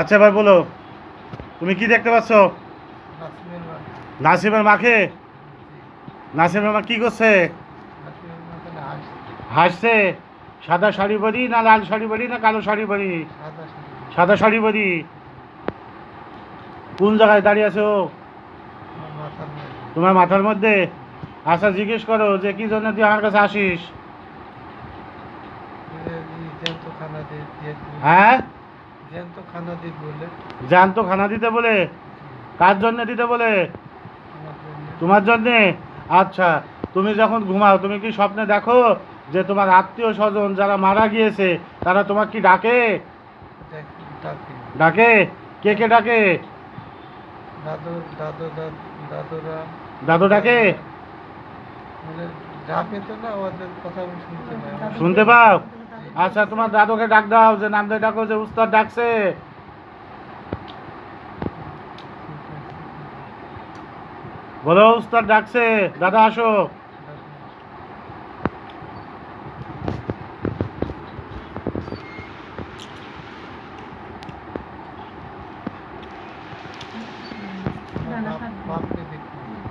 আচ্ছা ভাই বলো। তুমি কি দেখতে পাচ্ছ? নাসিমের মাকে নাসিমের মা কি করছে? হাসছে। সাদা শাড়ি পরি না লাল শাড়ি পরি না কালো শাড়ি পরি? সাদা শাড়ি পরি। কোন জায়গায় দাঁড়িয়ে আছো? তোমার মাথার মধ্যে? আচ্ছা জিজ্ঞেস করো যে কি জন্য তুই আমার কাছে আসিস। হ্যাঁ? জ্যান্ত খানা জান তো খানা দিতে বলে? কার জন্য দিতে বলে? তোমার জন্যে? আচ্ছা তুমি যখন ঘুমাও তুমি কি স্বপ্নে দেখো যে তোমার আত্মীয় স্বজন যারা মারা গিয়েছে তারা তোমার কি ডাকে? ডাকে। কে কে ডাকে? দাদু ডাকে? মানে শুনতে পাও? আচ্ছা তোমার দাদুকে ডাক দাও যে নাম দিয়ে ডাকো যে উস্তাদ ডাকছে। বলো, উস্তাদ ডাকছে। দাদা, আসো।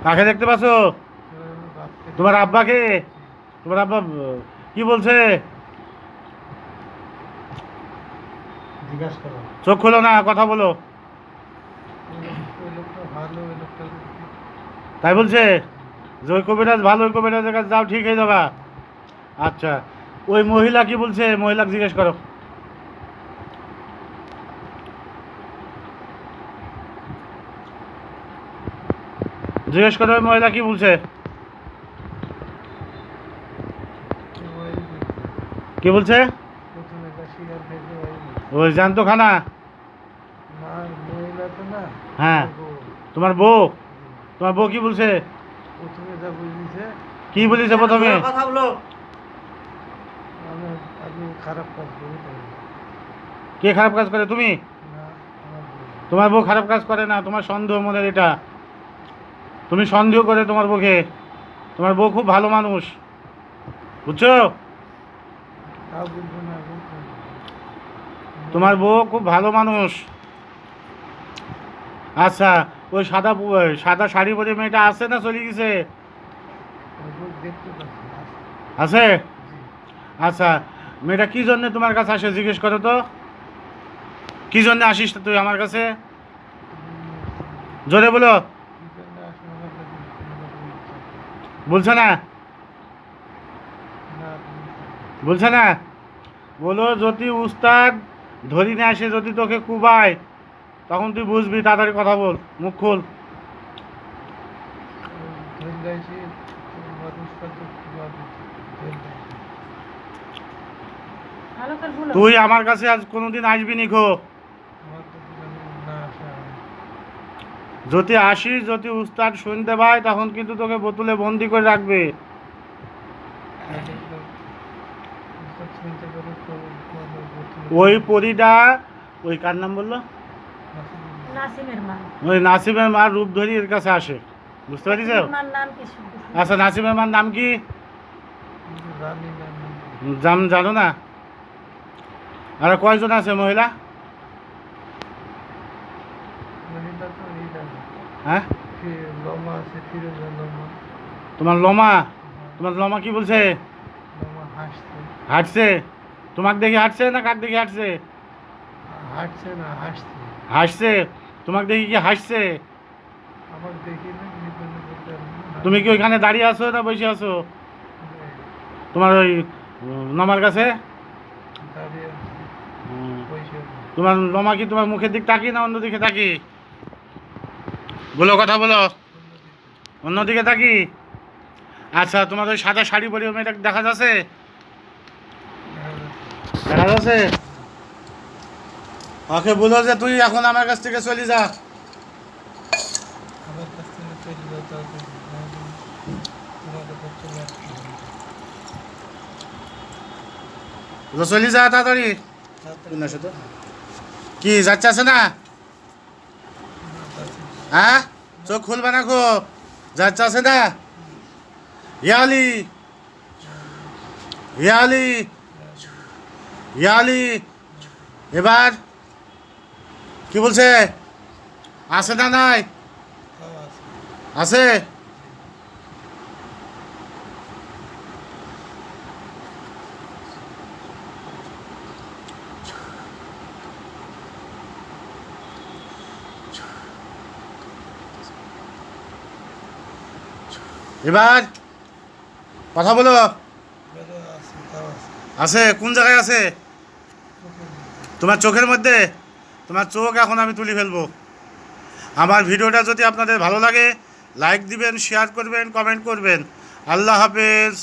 কাকে দেখতে পাচ্ছো? তোমার আব্বাকে? তোমার আব্বা কি বলছে জিজ্ঞাসা করো চোখ খোলো না কথা বলো। তাই বলছে যে ওই কবিরাজ ভালো ওই কবিরাজের কাছে যাও ঠিক হয়ে যাবা। আচ্ছা ওই মহিলা কি বলছে? মহিলাকে জিজ্ঞেস করো। জিজ্ঞেস করো ওই মহিলা কি বলছে? কি বলছে প্রথমে একটা শিকার থেকে ওই জানতো খানা হ্যাঁ। তোমার বউ? তোমার বউ? কি বলছে? কি বলেছে প্রথমে? কথা বলো। আমি আমি খারাপ কাজ কে খারাপ কাজ করে তুমি। তোমার বউ খারাপ কাজ করে না তোমার সন্দেহ মনের এটা। তুমি সন্দেহ করে তোমার বউকে। তোমার বউ খুব ভালো মানুষ। বুঝছ তাও বলব না বলব না। তোমার বউ খুব ভালো মানুষ। আচ্ছা ওই সাদা সাদা শাড়ি পরে মেয়েটা আছে না চলে গেছে। আছে? আচ্ছা মেয়েটা কি জন্য তোমার কাছে আসে জিজ্ঞেস করো তো। কি জন্য আসিস তুই আমার কাছে? জোরে বলো। বলছে না, বলছে না? বলো যদি উস্তাদ ধরি না আসে যদি তোকে কুবায়, তখন তুই বুঝবি, তাড়াতাড়ি কথা বল, মুখ খোল তুই আমার কাছে আজ কোনোদিন আসবি নি খো। যদি আসিস, যদি উস্তাদ শুনতে পায়, তখন কিন্তু তোকে বোতলে বন্দি করে রাখবে ওই পরিটা ওই কার নাম বলল? নাসিম- নাসিমের মা। ওই নাসিমের মার রূপ ধরি এর কাছে আসে। বুঝতে পারিস? আচ্ছা নাসিমের মার নাম কি? নেই। জান না? আর কয়জন আছে মহিলা। হ্যাঁ? তোমার লমা? তোমার লমা কি বলছে? লমা হাঁটছে? তোমাকে দেখে হাঁটছে না কাক দেখে হাঁটছে? হাঁটছে না হাসছে হাসছে তোমাকে দেখে কি হাসছে আমার দেখি না তুমি কি ওইখানে দাঁড়িয়ে আছো না বসে আছো? তোমার ওই নমার কাছে। তোমার লমা কি তোমার মুখের দিক তাকি না অন্য দিকে তাকি? বলো কথা বলো। অন্যদিকে তাকি? আচ্ছা তোমার ওই সাদা শাড়ি পরে দেখা যাচ্ছে? দেখা যাচ্ছে ওকে বলো যে তুই এখন আমার কাছ থেকে চলে যা। আমার কাছ থেকে চলে যা তাড়াতাড়ি। কি যাচ্ছে আছে না? হ্যাঁ? চোখ খুলবে না খো যাচ্ছে আছে না? ইয়ালি। ইয়ালি। ইয়ালি এবার কি বলছে? আছে না নাই? আছে? এবার কথা বলো। আছে? কোন জায়গায় আছে? তোমার চোখের মধ্যে? তোমার চোখ এখন আমি তুলে ফেলব। আমার ভিডিওটা যদি আপনাদের ভালো লাগে লাইক দিবেন শেয়ার করবেন কমেন্ট করবেন। আল্লাহ হাফেজ।